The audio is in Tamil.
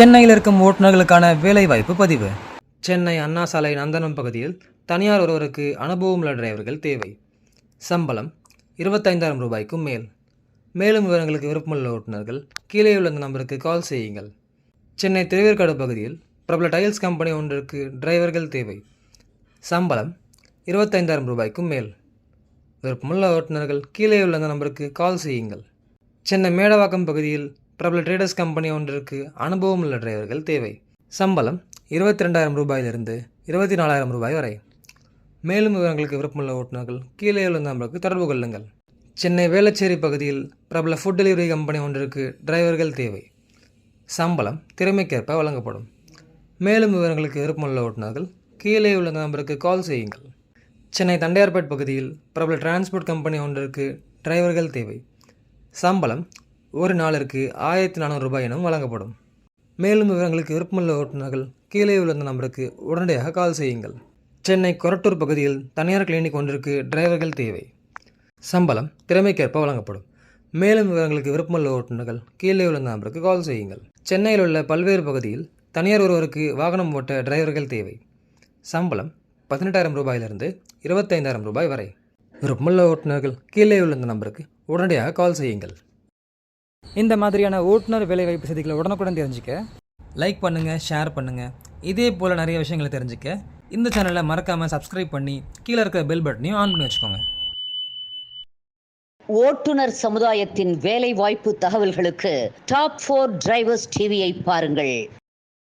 சென்னையில் இருக்கும் ஓட்டுநர்களுக்கான வேலைவாய்ப்பு பதிவு. சென்னை அண்ணா சாலை நந்தனம் பகுதியில் தனியார் ஒருவருக்கு அனுபவமுள்ள டிரைவர்கள் தேவை. சம்பளம் இருபத்தைந்தாயிரம் ரூபாய்க்கும் மேல். மேலும் விவரங்களுக்கு விருப்பமுள்ள ஓட்டுநர்கள் கீழே உள்ள இந்த நம்பருக்கு கால் செய்யுங்கள். சென்னை திருவேற்காடு பகுதியில் பிரபல டைல்ஸ் கம்பெனி ஒன்றிற்கு டிரைவர்கள் தேவை. சம்பளம் இருபத்தைந்தாயிரம் ரூபாய்க்கும் மேல். விருப்பமுள்ள ஓட்டுநர்கள் கீழே உள்ள இந்த நம்பருக்கு கால் செய்யுங்கள். சென்னை மேடவாக்கம் பகுதியில் பிரபல ட்ரேடர்ஸ் கம்பெனி ஒன்றிற்கு அனுபவம் உள்ள டிரைவர்கள் தேவை. சம்பளம் இருபத்தி ரெண்டாயிரம் ரூபாயிலிருந்து இருபத்தி நாலாயிரம் ரூபாய் வரை. மேலும் விவரங்களுக்கு விருப்பமுள்ள ஓட்டுநர்கள் கீழே உள்ள நம்பருக்கு தொடர்பு கொள்ளுங்கள். சென்னை வேளச்சேரி பகுதியில் பிரபல ஃபுட் டெலிவரி கம்பெனி ஒன்றிற்கு டிரைவர்கள் தேவை. சம்பளம் திறமைக்கேற்ப வழங்கப்படும். மேலும் விவரங்களுக்கு விருப்பமுள்ள ஓட்டுநர்கள் கீழே உள்ள நம்பருக்கு கால் செய்யுங்கள். சென்னை தண்டையார்பேட் பகுதியில் பிரபல டிரான்ஸ்போர்ட் கம்பெனி ஒன்றிற்கு டிரைவர்கள் தேவை. சம்பளம் ஒரு நாளிற்கு ஆயிரத்தி நானூறு ரூபாய் எனவும் வழங்கப்படும். மேலும் விவரங்களுக்கு விருப்பமுள்ள ஓட்டுநர்கள் கீழே உள்ள இந்த நம்பருக்கு உடனடியாக கால் செய்யுங்கள். சென்னை கொரட்டூர் பகுதியில் தனியார் கிளினிக் ஒன்றிற்கு டிரைவர்கள் தேவை. சம்பளம் திறமைக்கேற்ப வழங்கப்படும். மேலும் விவரங்களுக்கு விருப்பமுள்ள ஓட்டுநர்கள் கீழே உள்ள நம்பருக்கு கால் செய்யுங்கள். சென்னையில் உள்ள பல்வேறு பகுதியில் தனியார் ஒருவருக்கு வாகனம் ஓட்ட டிரைவர்கள் தேவை. சம்பளம் பதினெட்டாயிரம் ரூபாயிலிருந்து இருபத்தைந்தாயிரம் ரூபாய் வரை. விருப்பமுள்ள ஓட்டுநர்கள் கீழே உள்ள இந்த நம்பருக்கு உடனடியாக கால் செய்யுங்கள். இந்த மாதிரியான ஓட்டுநர் வேலைவாய்ப்பு செய்திகளை உடனுக்குடன் தெரிஞ்சுக்க லைக் பண்ணுங்கள் ஷேர் பண்ணுங்கள் இதே போல் நிறைய விஷயங்களை தெரிஞ்சுக்க இந்த சேனலை மறக்காமல் சப்ஸ்கிரைப் பண்ணி கீழே இருக்கிற பெல் பட்டனையும் ஆன் பண்ணி வச்சுக்கோங்க. ஓட்டுநர் சமுதாயத்தின் வேலை வாய்ப்பு தகவல்களுக்கு டாப் ஃபோர் டிரைவர்ஸ் டிவியை பாருங்கள்.